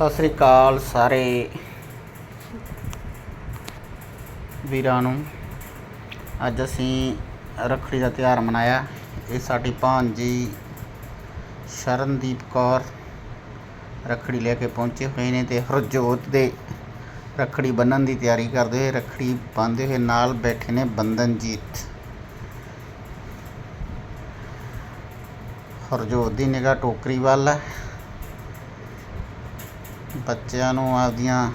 ਸਤਿ ਸ੍ਰੀ ਅਕਾਲ ਸਾਰੇ ਵੀਰਾਂ ਨੂੰ। ਅੱਜ ਅਸੀਂ ਰੱਖੜੀ ਦਾ ਤਿਉਹਾਰ ਮਨਾਇਆ। ਇਹ ਸਾਡੀ ਭਾਣਜੀ ਸ਼ਰਨਦੀਪ ਕੌਰ ਰੱਖੜੀ ਲੈ ਕੇ ਪਹੁੰਚੇ ਹੋਏ ਨੇ ਤੇ ਹਰਜੋਤ ਦੇ ਰੱਖੜੀ ਬੰਨਣ ਦੀ ਤਿਆਰੀ ਕਰਦੇ ਹੋਏ ਰੱਖੜੀ ਬੰਨਦੇ ਹੋਏ ਨਾਲ ਬੈਠੇ ਨੇ ਬੰਦਨਜੀਤ ਹਰਜੋਤ ਦੀ ਨਿਗਾਹ ਟੋਕਰੀ ਵੱਲ ਹੈ। ਬੱਚਿਆਂ ਨੂੰ ਆਪਦੀਆਂ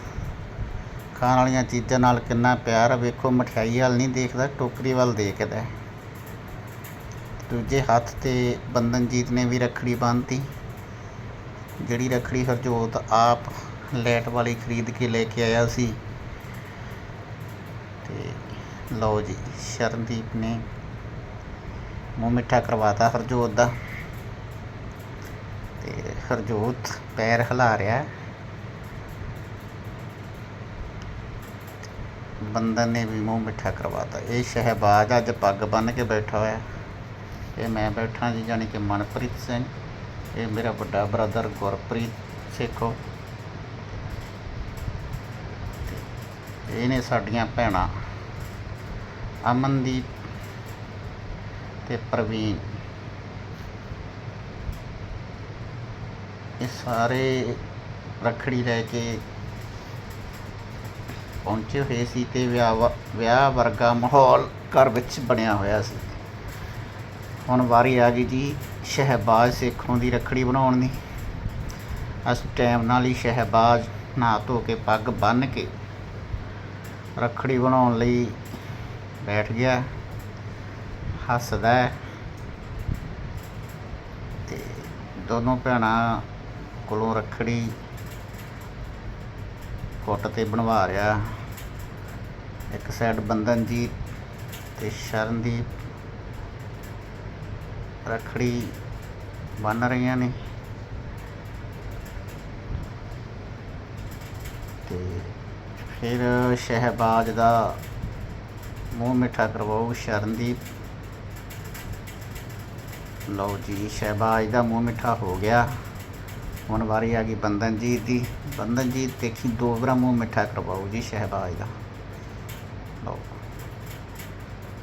ਖਾਣ ਵਾਲੀਆਂ ਚੀਜ਼ਾਂ ਨਾਲ ਕਿੰਨਾ ਪਿਆਰ ਆ। ਵੇਖੋ, ਮਠਿਆਈ ਵੱਲ ਨਹੀਂ ਦੇਖਦਾ, ਟੋਕਰੀ ਵੱਲ ਦੇਖਦਾ ਦੂਜੇ ਹੱਥ ਤੇ ਬੰਦਨਜੀਤ ਨੇ ਵੀ ਰੱਖੜੀ ਬੰਨ੍ਹਤੀ ਜਿਹੜੀ ਰੱਖੜੀ ਹਰਜੋਤ ਆਪ ਲੈਟ ਵਾਲੀ ਖਰੀਦ ਕੇ ਲੈ ਕੇ ਆਇਆ ਸੀ। ਤੇ ਲਓ ਜੀ, ਸ਼ਰਨਦੀਪ ਨੇ ਮੂੰਹ ਮਿੱਠਾ ਕਰਵਾਤਾ ਹਰਜੋਤ ਦਾ। ਤੇ ਹਰਜੋਤ ਪੈਰ ਹਿਲਾ ਰਿਹਾ ਬੰਦਨ ਨੇ ਵੀ ਮੂੰਹ ਮਿੱਠਾ ਕਰਵਾਤਾ। ਇਹ ਸ਼ਹਿਬਾਜ਼ ਅੱਜ ਪੱਗ ਬੰਨ੍ਹ ਕੇ ਬੈਠਾ ਹੋਇਆ। ਇਹ ਮੈਂ ਬੈਠਾ ਜੀ ਜਾਣੀ ਕਿ ਮਨਪ੍ਰੀਤ ਸਿੰਘ। ਇਹ ਮੇਰਾ ਵੱਡਾ ਬ੍ਰਦਰ ਗੁਰਪ੍ਰੀਤ ਸੇਖੋ। ਤੇ ਇਹ ਨੇ ਸਾਡੀਆਂ ਭੈਣਾਂ ਅਮਨਦੀਪ ਤੇ ਪ੍ਰਵੀਨ। ਇਹ ਸਾਰੇ ਰੱਖੜੀ ਲੈ ਕੇ ਪਹੁੰਚੇ ਹੋਏ ਸੀ ਤੇ ਵਿਆਹ ਵ- ਵਿਆਹ ਵਰਗਾ ਮਾਹੌਲ ਘਰ ਵਿੱਚ ਬਣਿਆ ਹੋਇਆ ਸੀ। ਹੁਣ ਵਾਰੀ ਆ ਗਈ ਜੀ ਸ਼ਹਿਬਾਜ਼ ਸੇਖੋਂ ਦੀ ਰੱਖੜੀ ਬਣਾਉਣ ਦੀ। ਅਸੀਂ ਟਾਈਮ ਨਾਲ ਹੀ ਸ਼ਹਿਬਾਜ਼ ਨਹਾ ਧੋ ਕੇ ਪੱਗ ਬੰਨ੍ਹ ਕੇ ਰੱਖੜੀ ਬਣਾਉਣ ਲਈ ਬੈਠ ਗਿਆ। ਹੱਸਦਾ ਹੈ। ਤੇ ਦੋਨੋਂ ਭੈਣਾਂ ਕੋਲੋਂ ਰੱਖੜੀ ਕੁੱਟ ਤੇ ਬਣਵਾ ਰਿਹਾ। ਇੱਕ ਸਾਈਡ ਬੰਦਨਜੀਤ ਤੇ ਸ਼ਰਨਦੀਪ ਰੱਖੜੀ ਬੰਨ ਰਹੀਆਂ ਨੇ। ਤੇ ਫਿਰ ਸ਼ਹਿਬਾਜ਼ ਦਾ ਮੂੰਹ ਮਿੱਠਾ ਕਰਵਾਉ ਸ਼ਰਨਦੀਪ। ਲਓ ਜੀ, ਸ਼ਹਿਬਾਜ਼ ਦਾ ਮੂੰਹ ਮਿੱਠਾ ਹੋ ਗਿਆ। ਹੁਣ ਵਾਰੀ ਆ ਗਈ ਬੰਦਨਜੀਤ ਦੀ। ਬੰਦਨਜੀਤ ਦੇਖੀ ਦੋ ਵਾਰ ਮੂੰਹ ਮਿੱਠਾ ਕਰਵਾਓ ਜੀ ਸ਼ਹਿਬਾਜ਼ ਦਾ। ਲਓ।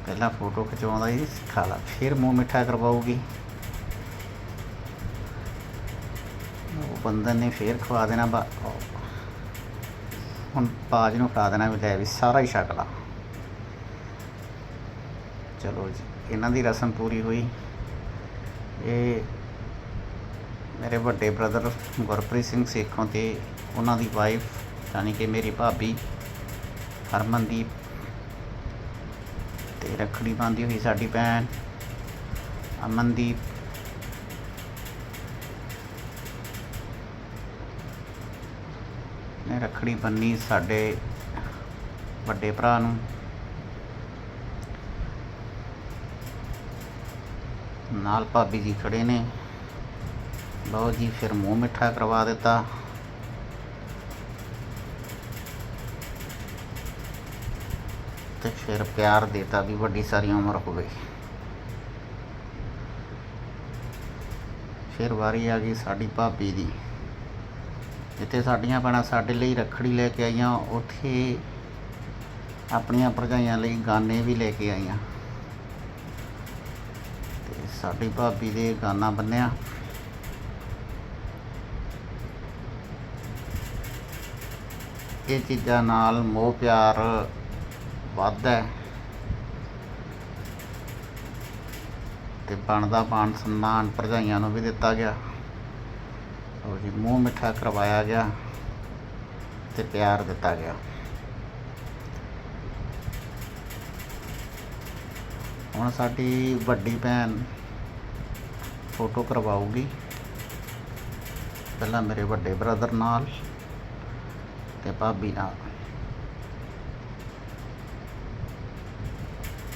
ਪਹਿਲਾਂ ਫੋਟੋ ਖਿਚਵਾਉਂਦਾ ਜੀ ਸਿਖਾ ਲਾ। ਫਿਰ ਮੂੰਹ ਮਿੱਠਾ ਕਰਵਾਉਗੀ ਉਹ ਬੰਦਨ ਨੇ ਫੇਰ ਖਵਾ ਦੇਣਾ ਬਾ ਹੁਣ ਬਾਜ ਨੂੰ ਖਵਾ ਦੇਣਾ ਵੀ ਲੈ ਵੀ ਸਾਰਾ ਹੀ ਛਕ ਲਾ। ਚਲੋ ਜੀ, ਇਹਨਾਂ ਦੀ ਰਸਮ ਪੂਰੀ ਹੋਈ। ਇਹ ਮੇਰੇ ਵੱਡੇ ਬ੍ਰਦਰ ਗੁਰਪ੍ਰੀਤ ਸਿੰਘ ਸੇਖੋਂ ਤੇ ਉਹਨਾਂ ਦੀ ਵਾਈਫ ਯਾਨੀ ਕਿ ਮੇਰੀ ਭਾਬੀ ਹਰਮਨਦੀਪ ਤੇ ਰੱਖੜੀ ਬੰਨ੍ਹਦੀ ਹੋਈ ਸਾਡੀ ਭੈਣ ਅਮਨਦੀਪ। ਨੇ ਰੱਖੜੀ ਬੰਨੀ ਸਾਡੇ ਵੱਡੇ ਭਰਾ ਨੂੰ। ਨਾਲ ਭਾਬੀ ਜੀ ਖੜੇ ਨੇ। ਲਓ ਜੀ, ਫਿਰ ਮੂੰਹ ਮਿੱਠਾ ਕਰਵਾ ਦਿੱਤਾ। ਤੇ ਫਿਰ ਪਿਆਰ ਦੇਤਾ ਵੀ ਵੱਡੀ ਸਾਰੀ ਉਮਰ ਹੋਵੇ। ਫਿਰ ਵਾਰੀ ਆ ਗਈ ਸਾਡੀ ਭਾਬੀ ਦੀ। ਜਿੱਥੇ ਸਾਡੀਆਂ ਭੈਣਾਂ ਸਾਡੇ ਲਈ ਰੱਖੜੀ ਲੈ ਕੇ ਆਈਆਂ, ਉੱਥੇ ਆਪਣੀਆਂ ਭਰਜਾਈਆਂ ਲਈ ਗਾਨੇ ਵੀ ਲੈ ਕੇ ਆਈਆਂ। ਤੇ ਸਾਡੀ ਭਾਬੀ ਦੇ ਗਾਨਾ ਬੰਨਿਆ। ਇਹ ਚੀਜ਼ਾਂ ਨਾਲ ਮੋਹ ਪਿਆਰ ਵੱਧਦਾ ਹੈ। ਤੇ ਬਣਦਾ ਮਾਣ ਸਨਮਾਨ ਭਰਜਾਈਆਂ ਨੂੰ ਵੀ ਦਿੱਤਾ ਗਿਆ। ਉਹ ਜੀ, ਮੂੰਹ ਮਿੱਠਾ ਕਰਵਾਇਆ ਗਿਆ ਤੇ ਪਿਆਰ ਦਿੱਤਾ ਗਿਆ। ਹੁਣ ਸਾਡੀ ਵੱਡੀ ਭੈਣ ਫੋਟੋ ਕਰਵਾਊਗੀ। ਪਹਿਲਾਂ ਮੇਰੇ ਵੱਡੇ ਬ੍ਰਦਰ ਨਾਲ। ਤੇ ਭਾਬੀ ਨਾਲ।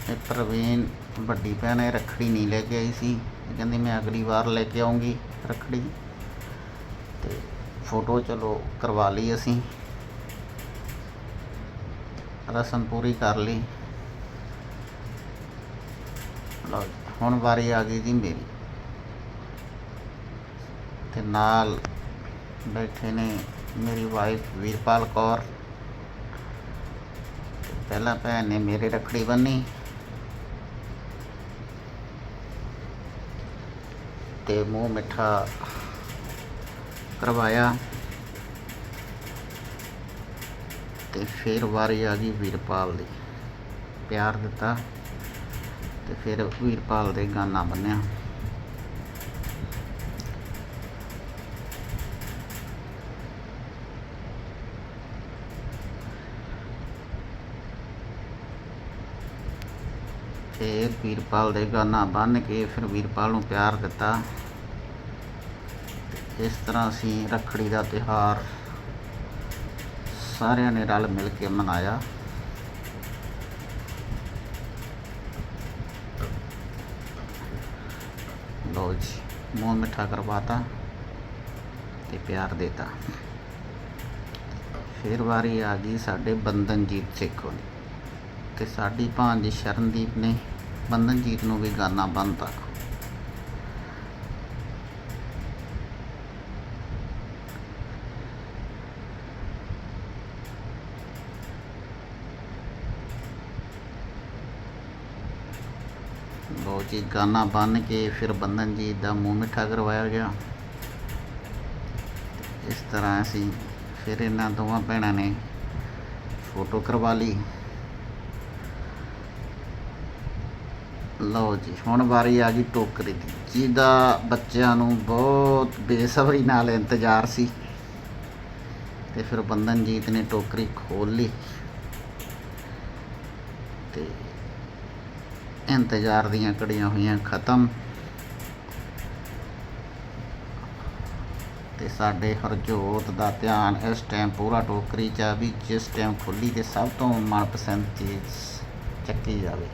ਇਹ ਪ੍ਰਵੀਨ ਵੱਡੀ ਭੈਣ ਇਹ ਰੱਖੜੀ ਨਹੀਂ ਲੈ ਕੇ ਆਈ ਸੀ। ਇਹ ਕਹਿੰਦੀ, ਮੈਂ ਅਗਲੀ ਵਾਰ ਲੈ ਕੇ ਆਉਂਗੀ ਰੱਖੜੀ। ਤੇ ਫੋਟੋ ਚਲੋ ਕਰਵਾ ਲਈ ਅਸੀਂ। ਰਸਮ ਪੂਰੀ ਕਰ ਲਈ। ਲਓ ਹੁਣ ਵਾਰੀ ਆ ਗਈ ਜੀ ਮੇਰੀ। ਤੇ ਨਾਲ ਬੈਠੇ ਨੇ ਮੇਰੀ ਵਾਈਫ ਵੀਰਪਾਲ ਕੌਰ। ਪਹਿਲਾਂ ਭੈਣ ਨੇ ਮੇਰੇ ਰੱਖੜੀ ਬੰਨੀ। ਤੇ ਮੂੰਹ ਮਿੱਠਾ ਕਰਵਾਇਆ। ਤੇ ਫਿਰ ਵਾਰੀ ਆ ਗਈ ਵੀਰਪਾਲ ਦੀ। ਪਿਆਰ ਦਿੱਤਾ। ਤੇ ਫਿਰ ਵੀਰਪਾਲ ਦੇ ਗਾਨਾ ਬੰਨਿਆ। ਫਿਰ ਵੀਰਪਾਲ ਦੇ ਗਾਨਾ ਬੰਨ ਕੇ ਫਿਰ ਵੀਰਪਾਲ ਨੂੰ ਪਿਆਰ ਦਿੱਤਾ। ਇਸ ਤਰ੍ਹਾਂ ਅਸੀਂ ਰੱਖੜੀ ਦਾ ਤਿਉਹਾਰ ਸਾਰਿਆਂ ਨੇ ਰਲ ਮਿਲ ਕੇ ਮਨਾਇਆ। ਲੋ ਜੀ, ਮੂੰਹ ਮਿੱਠਾ ਕਰਵਾਤਾ ਤੇ ਪਿਆਰ ਦੇਤਾ। ਫਿਰ ਵਾਰੀ ਆ ਗਈ ਸਾਡੇ ਬੰਦਨਜੀਤ ਸੇਖੋਂ ਦੀ। ਤੇ ਸਾਡੀ ਭਾਂਜੀ ਸ਼ਰਨਦੀਪ ਨੇ ਬੰਦਨਜੀਤ ਨੂੰ ਵੀ ਗਾਨਾ ਬੰਨਤਾ ਲੋ ਜੀ, ਗਾਨਾ ਬੰਨ ਕੇ ਫਿਰ ਬੰਦਨਜੀਤ ਦਾ ਮੂੰਹ ਮਿੱਠਾ ਕਰਵਾਇਆ ਗਿਆ। ਇਸ ਤਰ੍ਹਾਂ ਅਸੀਂ ਫਿਰ ਇਹਨਾਂ ਦੋਵਾਂ ਭੈਣਾਂ ਨੇ ਫੋਟੋ ਕਰਵਾ ਲਈ। ਲਓ ਜੀ, ਹੁਣ ਵਾਰੀ ਆ ਗਈ ਟੋਕਰੀ ਦੀ। ਜਿਹਦਾ ਬੱਚਿਆਂ ਨੂੰ ਬਹੁਤ ਬੇਸਬਰੀ ਨਾਲ ਇੰਤਜ਼ਾਰ ਸੀ। ਤੇ ਫਿਰ ਬੰਦਨਜੀਤ ਨੇ ਟੋਕਰੀ ਖੋਲ ਲਈ। ਤੇ ਇੰਤਜ਼ਾਰ ਦੀਆਂ ਘੜੀਆਂ ਹੋਈਆਂ ਖਤਮ। ਤੇ ਸਾਡੇ ਹਰਜੋਤ ਦਾ ਧਿਆਨ ਇਸ ਟਾਈਮ ਪੂਰਾ ਟੋਕਰੀ 'ਚ ਆ ਵੀ ਜਿਸ ਟਾਈਮ ਖੁੱਲੀ ਤੇ ਸਭ ਤੋਂ ਮਨਪਸੰਦ ਚੀਜ਼ ਚੱਕੀ ਜਾਵੇ।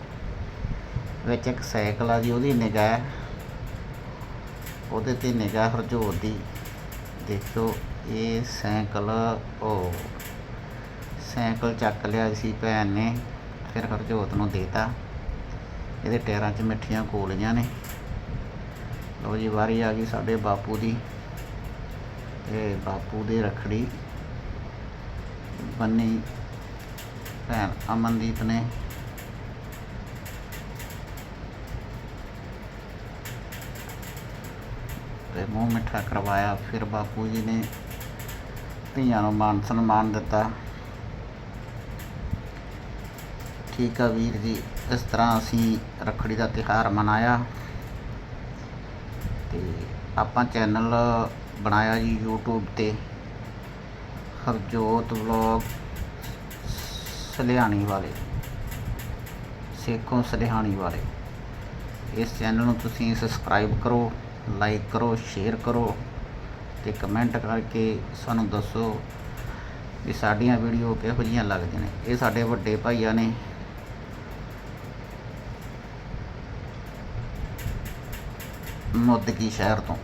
ਵਿੱਚ ਇੱਕ ਸਾਈਕਲ ਆ ਜੀ, ਉਹਦੀ ਨਿਗਾਹ, ਉਹਦੇ ਤੇ ਨਿਗਾਹ ਹਰਜੋਤ ਦੀ। ਦੇਖੋ ਇਹ ਸਾਈਕਲ ਉਹ ਸਾਈਕਲ ਚੱਕ ਲਿਆ ਸੀ ਭੈਣ ਨੇ, ਫਿਰ ਹਰਜੋਤ ਨੂੰ ਦੇਤਾ। ਇਹਦੇ ਟਾਇਰਾਂ 'ਚ ਮਿੱਠੀਆਂ ਕੋਲੀਆਂ ਨੇ। ਲਓ ਜੀ, ਵਾਰੀ ਆ ਗਈ ਸਾਡੇ ਬਾਪੂ ਦੀ। ਤੇ ਬਾਪੂ ਦੇ ਰਖੜੀ ਬੰਨੀ ਭੈਣ ਅਮਨਦੀਪ ਨੇ। ਮੂੰਹ ਮਿੱਠਾ ਕਰਵਾਇਆ। ਫਿਰ ਬਾਪੂ ਜੀ ਨੇ ਧੀਆਂ ਨੂੰ ਮਾਨ ਸਨਮਾਨ ਦਿੱਤਾ। ਠੀਕ ਆ ਵੀਰ ਜੀ, ਇਸ ਤਰ੍ਹਾਂ ਅਸੀਂ ਰੱਖੜੀ ਦਾ ਤਿਉਹਾਰ ਮਨਾਇਆ ਤੇ ਆਪਾਂ ਚੈਨਲ ਬਣਾਇਆ ਜੀ YouTube ਤੇ। ਹਰਜੋਤ ਵਲੌਗ ਸਲਿਆਣੀ ਵਾਲੇ, ਸੇਖੋਂ ਸਲਿਆਣੀ ਵਾਲੇ। ਇਸ ਚੈਨਲ ਨੂੰ ਤੁਸੀਂ ਸਬਸਕ੍ਰਾਈਬ ਕਰੋ। ਲਾਈਕ ਕਰੋ ਸ਼ੇਅਰ ਕਰੋ ਤੇ ਕਮੈਂਟ ਕਰਕੇ ਸਾਨੂੰ ਦੱਸੋ ਵੀ ਸਾਡੀਆਂ ਵੀਡੀਓ ਕਿਹੋ ਜਿਹੀਆਂ ਲੱਗਦੀਆਂ ਨੇ। ਇਹ ਸਾਡੇ ਵੱਡੇ ਭਾਈਆਂ ਨੇ। ਮੁੱਦਕੀ ਸ਼ਹਿਰ ਤੋਂ।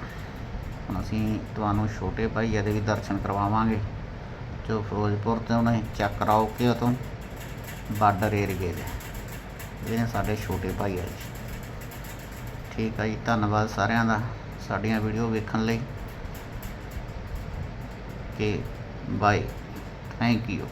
ਹੁਣ ਅਸੀਂ ਤੁਹਾਨੂੰ ਛੋਟੇ ਭਾਈਆ ਦੇ ਵੀ ਦਰਸ਼ਨ ਕਰਵਾਵਾਂਗੇ। ਜੋ ਫਿਰੋਜ਼ਪੁਰ ਤੋਂ ਨੇ ਚੱਕ ਕੇ ਤੋਂ ਬਾਰਡਰ ਏਰੀਏ ਦੇ। ਇਹ ਸਾਡੇ ਛੋਟੇ ਭਾਈਆ ਜੀ ਠੀਕ ਆ ਜੀ ਧੰਨਵਾਦ ਸਾਰਿਆਂ ਦਾ ਸਾਡੀਆਂ ਵੀਡੀਓ ਵੇਖਣ ਲਈ। ਕਿ ਬਾਏ ਥੈਂਕ ਯੂ